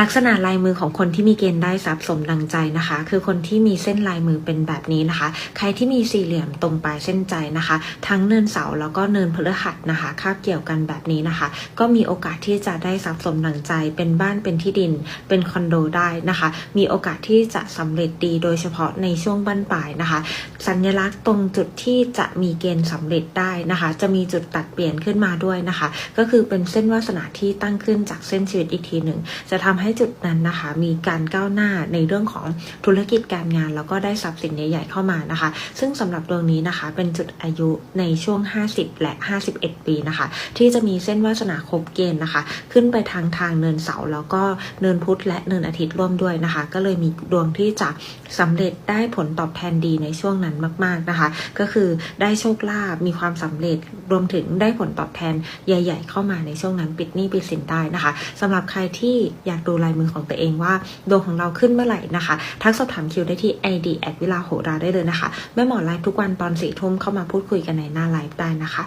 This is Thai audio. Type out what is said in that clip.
ลักษณะลายมือของคนที่มีเกณฑ์ได้ทรัพย์สมดังใจนะคะ คือคนที่มีเส้นลายมือเป็นแบบนี้นะคะ ใครที่มีสี่เหลี่ยมตรงปลายเส้นใจนะคะ ทั้งเนินเสาแล้วก็เนินพฤหัสนะคะคาบเกี่ยวกันแบบนี้นะคะ ก็มีโอกาสที่จะได้ทรัพย์สมดังใจ เป็นบ้านเป็นที่ดิน เป็นคอนโดได้นะคะ มีโอกาสที่จะสำเร็จดีโดยเฉพาะในช่วงบั้นปลายนะคะ สัญลักษณ์ตรงจุดที่จะมีเกณฑ์สำเร็จได้นะคะ จะมีจุดตัดเปลี่ยนขึ้นมาด้วยนะคะ ก็คือเป็นเส้นวาสนาที่ตั้งขึ้นจากเส้นชีวิตอีกทีหนึ่งจะทำให้จุดนั้นนะคะ มีการก้าวหน้าในเรื่องของธุรกิจการงาน แล้วก็ได้ทรัพย์สินใหญ่ๆเข้ามานะคะ ซึ่งสำหรับดวงนี้นะคะ เป็นจุดอายุในช่วง 50 และ 51 ปีนะคะ ที่จะมีเส้นวาสนาครบเกณฑ์นะคะ ขึ้นไปทางทางเนินเสาร์แล้วก็เนินพุธและเนินอาทิตย์ร่วมด้วยนะคะ ก็เลยมีดวงที่จะสำเร็จได้ผลตอบแทนดีในช่วงนั้นมาก ๆนะคะ ก็คือได้โชคลาภมีความสำเร็จรวมถึงได้ผลตอบแทนใหญ่ ๆ เข้ามาในช่วงนั้นปิดหนี้ปิดสินได้นะคะสำหรับใครที่อยากดูดูลายมือของตัวเองว่าดวงของเราขึ้นเมื่อไหร่นะคะ ทักสอบถามคิวได้ที่ ID แอดวิลาโหราได้เลยนะคะ แม่หมอไลฟ์ทุกวันตอนสี่ทุ่มเข้ามาพูดคุยกันในหน้าไลฟ์ได้นะคะ